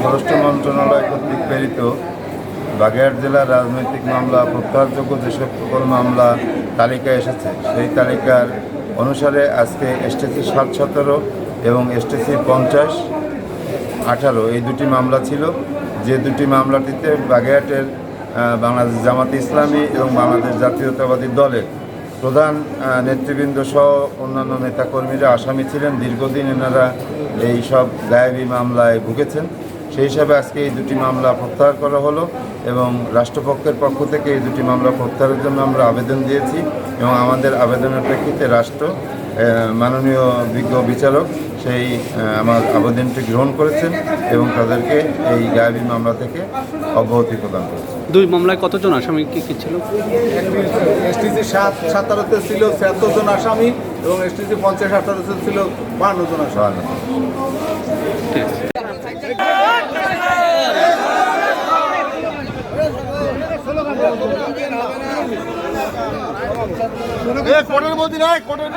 স্বরাষ্ট্র মন্ত্রণালয় কর্তৃক প্রেরিত বাগেরহাট জেলার রাজনৈতিক মামলা, প্রত্যাহারযোগ্য যে সকল মামলা তালিকা এসেছে, সেই তালিকার অনুসারে আজকে এসটিসি সাত সতেরো এবং এসটিসি পঞ্চাশ আঠারো, এই দুটি মামলা ছিল। যে দুটি মামলাটিতে বাগেরহাটের বাংলাদেশ জামাত ইসলামী এবং বাংলাদেশ জাতীয়তাবাদী দলের প্রধান নেতৃবৃন্দ সহ অন্যান্য নেতাকর্মীরা আসামি ছিলেন। দীর্ঘদিন এনারা এই সব গায়েবী মামলায় ভুগেছেন। সেই হিসাবে আজকে এই দুটি মামলা প্রত্যাহার করা হলো এবং রাষ্ট্রপক্ষের পক্ষ থেকে এই দুটি মামলা প্রত্যাহারের জন্য আমরা আবেদন দিয়েছি এবং আমাদের আবেদনের প্রেক্ষিতে রাষ্ট্র মাননীয় বিজ্ঞ বিচারক সেই আমার আবেদনটি গ্রহণ করেছেন এবং তাদেরকে এই গায়েবী মামলা থেকে অব্যাহতি প্রদান করেছেন। দুই মামলায় কতজন আসামি কি কি ছিল? এসটিসি সাত সাতারোতে ছিল ছিয়াত্তর জন আসামি এবং এসটিসি পঞ্চাশ আঠারোতে ছিল বান্ন জন আসামি। ঠিক আছে। কোটের মধ্যে নাই কোটের